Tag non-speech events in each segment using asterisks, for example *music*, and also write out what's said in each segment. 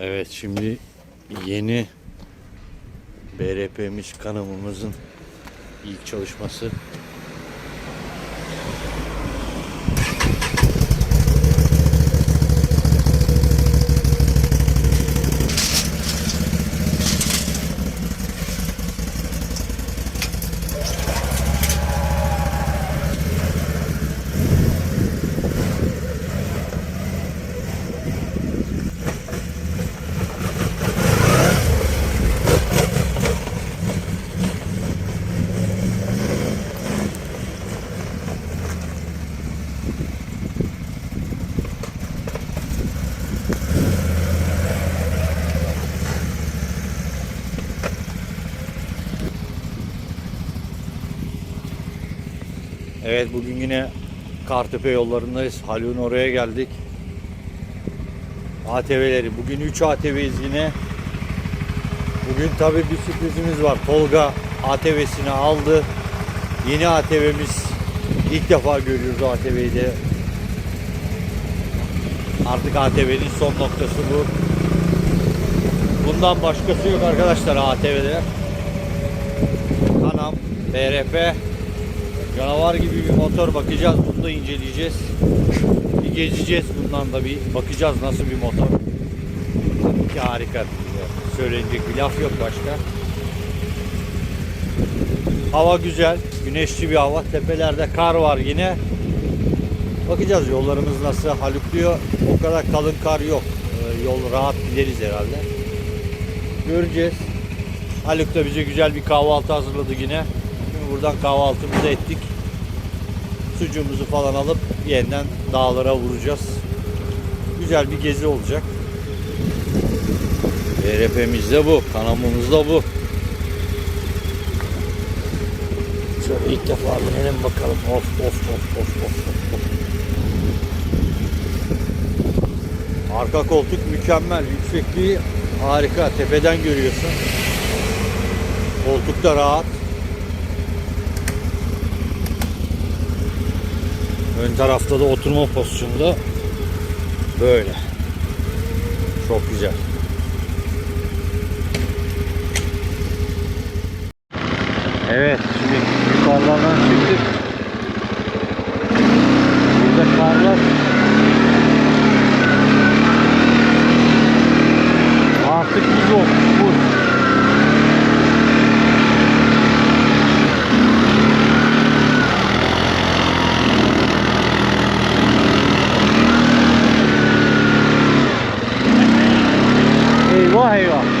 Evet şimdi yeni BRP'miz kanımımızın ilk çalışması. Evet bugün yine Kartepe yollarındayız. Haluk'un oraya geldik. ATV'leri. Bugün 3 ATV'yiz yine. Bugün tabii bir sürprizimiz var. Tolga ATV'sini aldı. Yeni ATV'miz. ilk defa görüyoruz ATV'yi de. Artık ATV'nin son noktası bu. Bundan başkası yok arkadaşlar ATV'de. Kanam, BRP, Canavar gibi bir motor bakacağız. Bunu da inceleyeceğiz. Bir gezeceğiz. Bundan da bir bakacağız nasıl bir motor. Ki harika. Söylenecek bir laf yok başka. Hava güzel. Güneşli bir hava. Tepelerde kar var yine. Bakacağız yollarımız nasıl. Haluk diyor o kadar kalın kar yok. Ee, Yol rahat gideriz herhalde. Göreceğiz. Haluk da bize güzel bir kahvaltı hazırladı yine. Buradan kahvaltımızı ettik. Sucuğumuzu falan alıp yeniden dağlara vuracağız. Güzel bir gezi olacak. BRP'miz de bu. Kanamımız da bu. Şöyle ilk defa binelim bakalım. Of of of of of. of. Arka koltuk mükemmel. Yüksekliği harika. Tepeden görüyorsun. Koltuk da rahat. Ön tarafta da oturma pozisyonunda böyle. Çok güzel. Evet, şimdi yukarılardan çıktık. Burada karlar. Artık buz oldu, buz. Eyvah eyvah.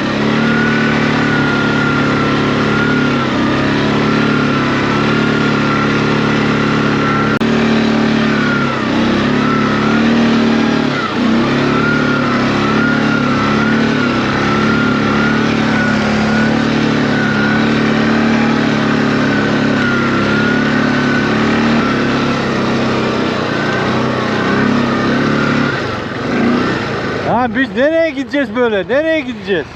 Biz nereye gideceğiz böyle? Nereye gideceğiz?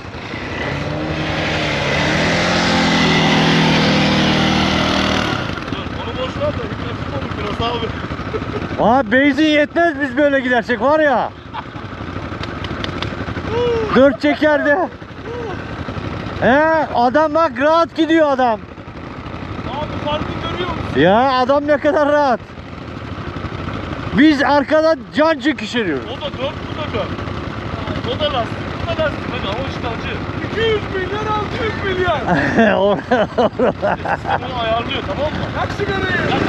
Onu boş ver de hikmetim olur biraz abi. Aa benzin yetmez biz böyle gidersek var ya. Dört çekerde. He adam bak rahat gidiyor adam. Abi farkı görüyor musun? Ya adam ne kadar rahat. Biz arkada can çekişiriyoruz. O da dört, bu da dört. O da lastik, bu da lastik. Hadi ama işte acı. 200 milyon 600 milyar. *laughs* Bunu ayarlıyor tamam mı? Yak sigarayı. Yak.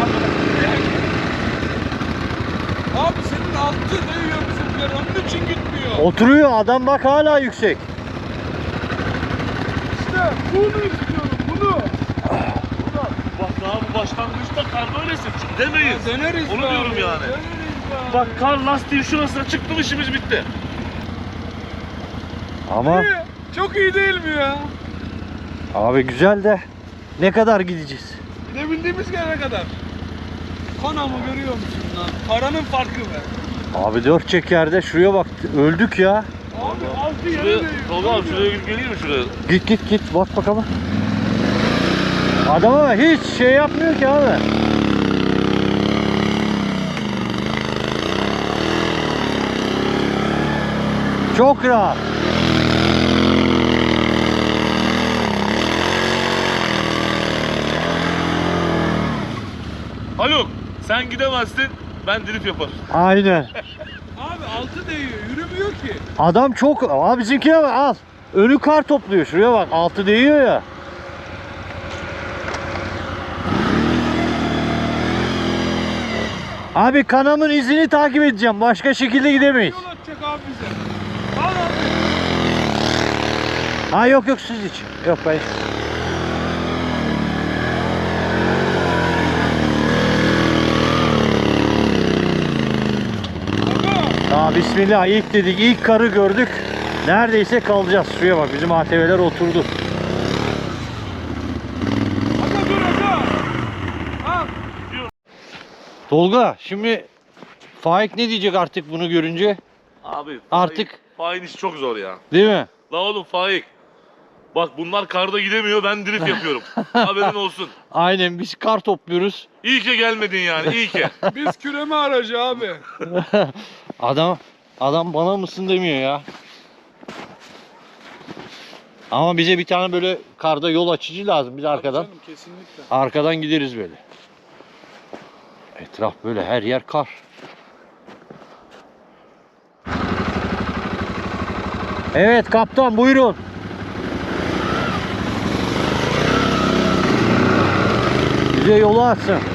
Abi senin altı değiyor bizimkiler onun için gitmiyor. Oturuyor adam bak hala yüksek. İşte bunu istiyorum bunu. Bak daha bu başlangıçta kar böylesin. Demeyiz. Ya deneriz Onu be diyorum abi, yani. Deneriz be. Bak kar lastiğin şurasına çıktı mı işimiz bitti. Ama İyi, Çok iyi değil mi ya? abi güzel de ne kadar gideceğiz? Gidebildiğimiz yere kadar. Konamı görüyor musun lan? Paranın farkı be. Abi dört çekerde şuraya bak öldük ya. Abi altı yere Şuraya, değiyor. Tolga abi şuraya gidip geleyim mi şuraya? Git git git bak bakalım. Adam ama hiç şey yapmıyor ki abi. Çok rahat. Haluk sen gidemezsin ben drift yaparım. Aynen. *laughs* Abi altı değiyor. Yürümüyor ki. Adam çok... Aa bizimkine bak al. Önü kar topluyor. Şuraya bak. Altı değiyor ya. Abi kanamın izini takip edeceğim. Başka şekilde gidemeyiz. Yol atacak abi bize. Al abi. Ha yok yok siz için. Yok ben. Aa bismillah ilk dedik ilk karı gördük. Neredeyse kalacağız. Şuraya bak bizim ATV'ler oturdu. Tolga şimdi Faik ne diyecek artık bunu görünce? Abi Artık- Faik iş çok zor ya. Değil mi? La oğlum Faik. Bak bunlar karda gidemiyor ben drift yapıyorum. *laughs* Haberin olsun. Aynen biz kar topluyoruz. İyi ki gelmedin yani iyi ki. Biz küreme aracı abi. *laughs* Adam adam bana mısın demiyor ya. Ama bize bir tane böyle karda yol açıcı lazım biz arkadan. Canım, kesinlikle. Arkadan gideriz böyle. Etraf böyle her yer kar. Evet kaptan buyurun. Bize yolu açsın.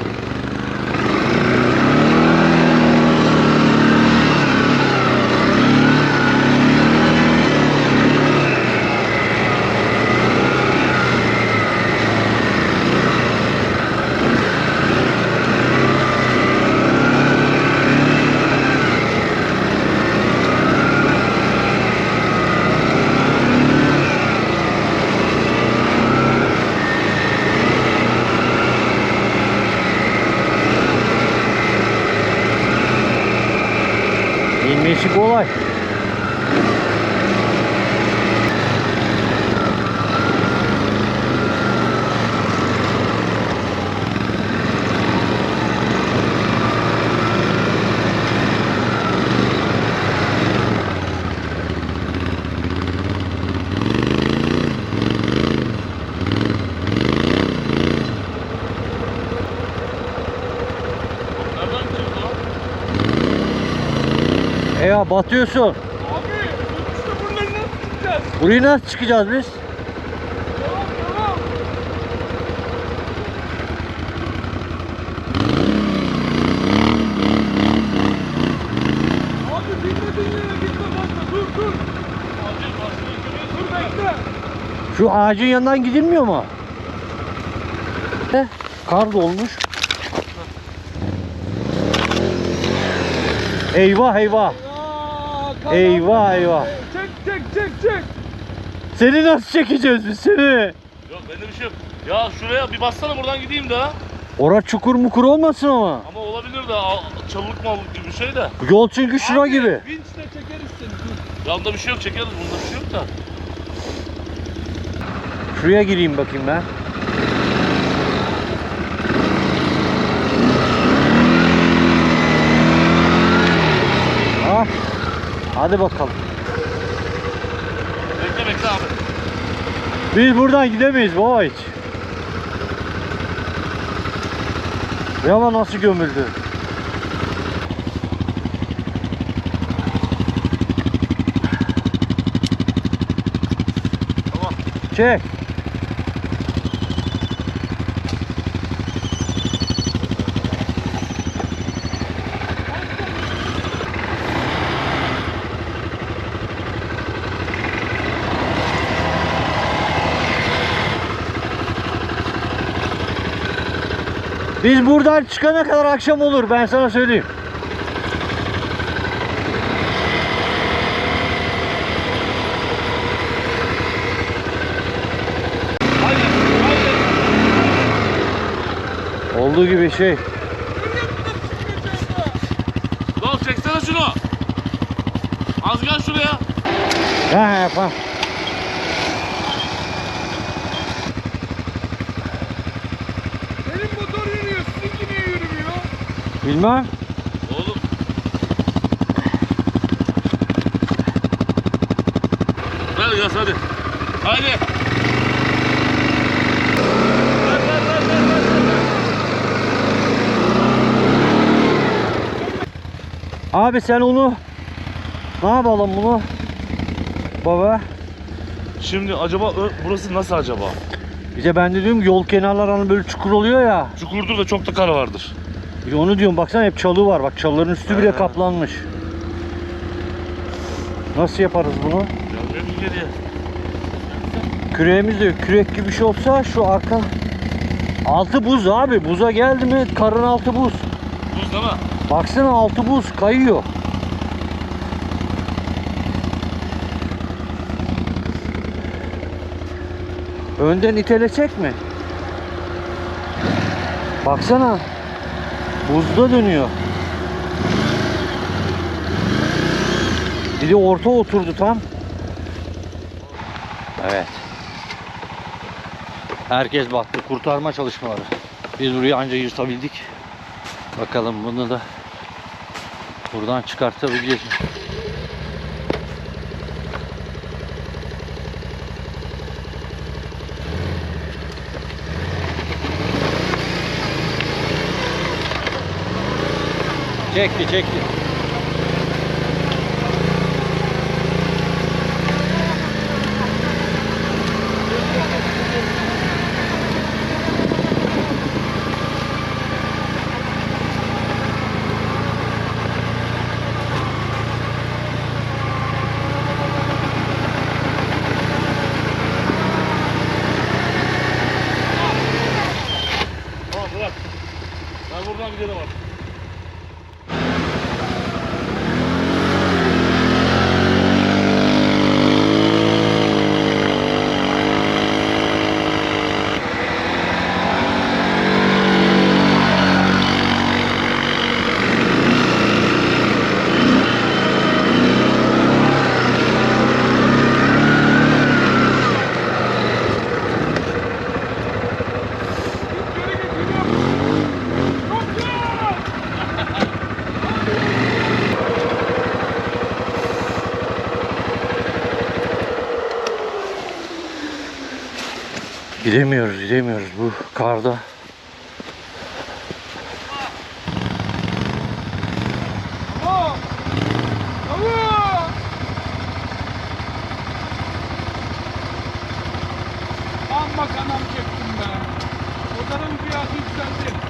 Mexi gol lá. Ya batıyorsun. Abi işte buraları nasıl çıkacağız? Buraya nasıl çıkacağız biz? Tamam tamam. Abi bilmediğin yere gitme fazla. Dur dur. Acil başını Dur bekle. Şu ağacın yanından gidilmiyor mu? Kar dolmuş. Eyvah eyvah. Eyvah, eyvah. Çek çek çek çek. Seni nasıl çekeceğiz biz seni? Yok bende bir şey yok. Ya şuraya bir bassana buradan gideyim de. Ora çukur mukur olmasın ama. Ama olabilir de al- çalılık mallık gibi bir şey de. Yol çünkü şura Abi, gibi. Vinçle çekeriz seni. Dur. Yanında bir şey yok çekeriz bunda bir şey yok da. Şuraya gireyim bakayım ben. Hadi bakalım. Bekle bekle abi. Biz buradan gidemeyiz baba hiç. Ya ama nasıl gömüldü? Tamam. Çek. Biz buradan çıkana kadar akşam olur ben sana söyleyeyim. Olduğu gibi şey. Lan çeksene şunu. Az gel şuraya. Ha yapar. Benim motor yürüyor. Sizinki niye yürümüyor? Bilmem. Oğlum. Ver gaz hadi. Hadi. Ver ver ver ver ver. ver. Abi sen onu ne yapalım bunu? Baba. Şimdi acaba ö- burası nasıl acaba? İşte ben de diyorum yol kenarları hani böyle çukur oluyor ya. Çukurdur da çok da kar vardır. İşte onu diyorum baksana hep çalı var. Bak çalıların üstü bile kaplanmış. Nasıl yaparız bunu? Gelmiyor ki geriye. Küreğimiz de yok. kürek gibi bir şey olsa şu arka altı buz abi. Buza geldi mi karın altı buz. Buz değil mi? Baksana altı buz kayıyor. Önden itelesek mi? Baksana. Buzda dönüyor. Bir de orta oturdu tam. Evet. Herkes baktı kurtarma çalışmaları. Biz burayı anca yırtabildik. Bakalım bunu da buradan çıkartabileceğiz mi? Çekti çekti. Tamam bırak. Ben buradan gidelim artık. Gidemiyoruz gidemiyoruz bu karda. Bravo! Bravo! Amma kanam çektim be. Odanın fiyatı yükseldi.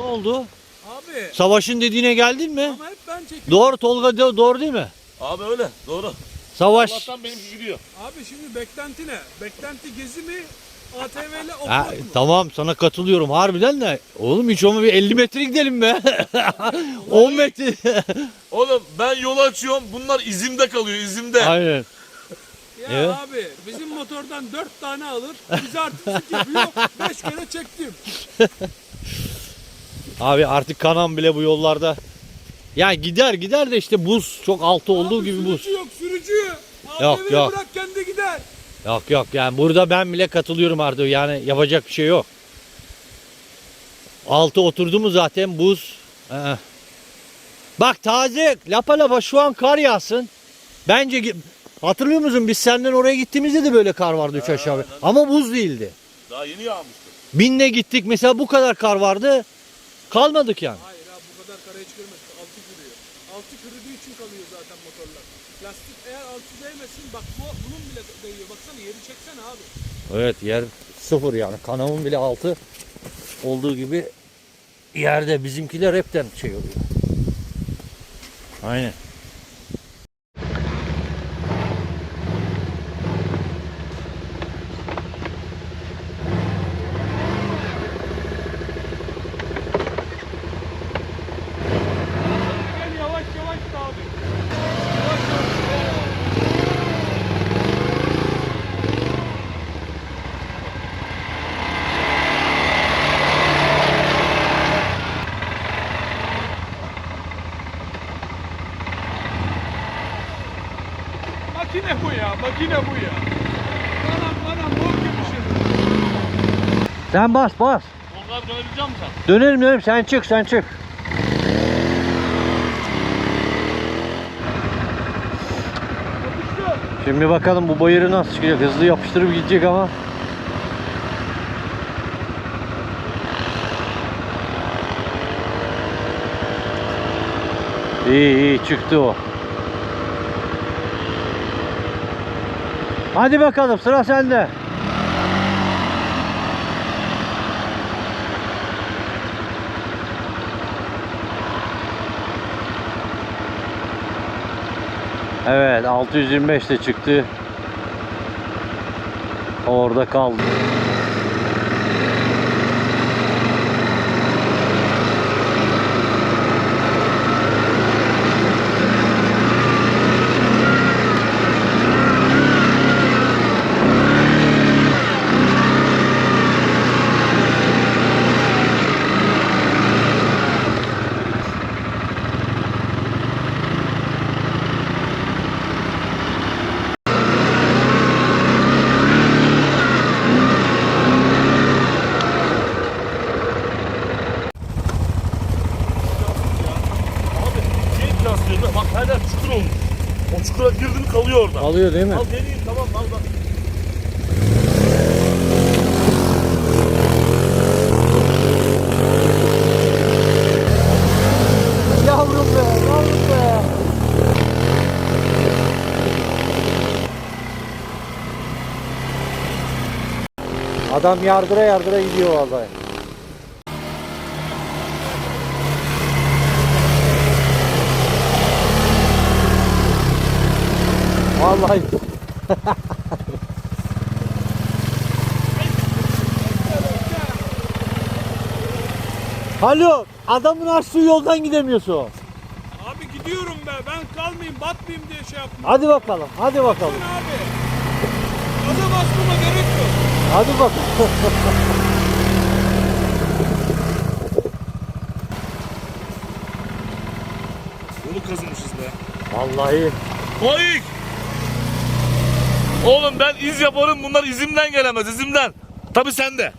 Ne oldu? Abi Savaşın dediğine geldin mi? ama hep ben çekiyorum. Doğru Tolga do- doğru değil mi? Abi öyle doğru. Savaş. Allah'tan benimki gidiyor. Abi şimdi beklenti ne? Beklenti gezi mi? ATV ile Ha, mu? tamam sana katılıyorum harbiden de. Oğlum hiç olma bir 50 metre gidelim be. *laughs* 10 metre. Oğlum ben yolu açıyorum bunlar izimde kalıyor izimde. Aynen. Ya Evet. abi bizim motordan 4 tane alır. Bize artistik yapıyor. 5 kere çektim. *laughs* Abi artık kanam bile bu yollarda. Ya gider gider de işte buz çok altı olduğu Abi gibi buz. Sürücü yok sürücü. Yok, ATV'yi yok. bırak kendi gider. Yok yok yani burada ben bile katılıyorum artık yani yapacak bir şey yok. Altı oturdu mu zaten buz. Ee. Bak taze lapa lapa şu an kar yağsın. Bence hatırlıyor musun biz senden oraya gittiğimizde de böyle kar vardı üç aşağı. Ama buz değildi. Daha yeni yağmıştı. Binle gittik mesela bu kadar kar vardı. Kalmadık yani. Hayır abi bu kadar kara hiç görmedik. Altı kırıyor. Altı kırıdığı için kalıyor zaten motorlar. Lastik eğer altı değmesin bak bu, bunun bile değiyor. Baksana yeri çeksene abi. Evet yer sıfır yani kanamın bile altı olduğu gibi yerde bizimkiler hepten şey oluyor. Aynen. Gel yavaş yavaş da abi. Yavaş yavaş. Makine bu ya, makine bu ya. Anam anam bok gibi şey. Sen bas bas. Dönebilecek misin sen? Dönelim dönelim sen çık sen çık. Şimdi bakalım bu bayırı nasıl çıkacak. Hızlı yapıştırıp gidecek ama. İyi iyi çıktı o. Hadi bakalım sıra sende. Evet 625 de çıktı. Orada kaldı. Kalıyor orada. Alıyor değil mi? Al deneyeyim tamam al bak. Yavrum be, yavrum be. Adam yardıra yardıra gidiyor vallahi. Vallahi. Alo, adamın açtığı yoldan gidemiyorsun. Abi gidiyorum be. Ben kalmayayım, batmayayım diye şey yaptım. Hadi bakalım, hadi bakalım. abi. Gaza basmama gerek yok. Hadi bakalım. Yolu kazımışız be. Vallahi. Faik! Oğlum ben iz yaparım bunlar izimden gelemez izimden. Tabi sen de.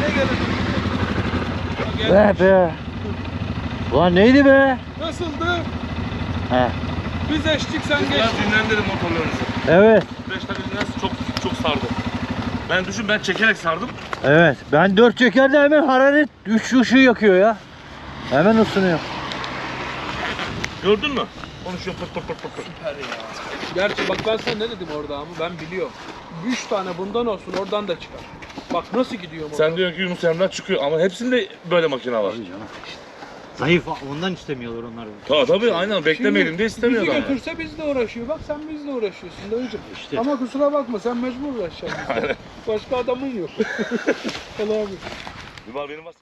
Ne gelelim? Be be. Ulan neydi be? Nasıldı? He. Biz eşlik sen Biraz geçtin. dinlendirin motorlarınızı. Evet. 5 dakika çok çok sardı. Ben düşün ben çekerek sardım. Evet. Ben dört çekerde hemen hararet 3 ışığı yakıyor ya. Hemen ısınıyor. Gördün mü? Konuşuyor pırt pırt pırt pırt. pırt. Gerçi bak ben sana ne dedim orada ama ben biliyorum. 3 tane bundan olsun oradan da çıkar. Bak nasıl gidiyor motor. Sen diyorsun ki Yunus Emre çıkıyor ama hepsinde böyle makine var. Zayıf ondan istemiyorlar onlar. Tabii tabii aynen beklemeyelim diye istemiyor Bizi adamlar. götürse bizle uğraşıyor. Bak sen bizle uğraşıyorsun dayıcım. İşte. Ama kusura bakma sen mecbur uğraşacaksın. bizle. Başka adamın yok. Al abi. Bir var benim var.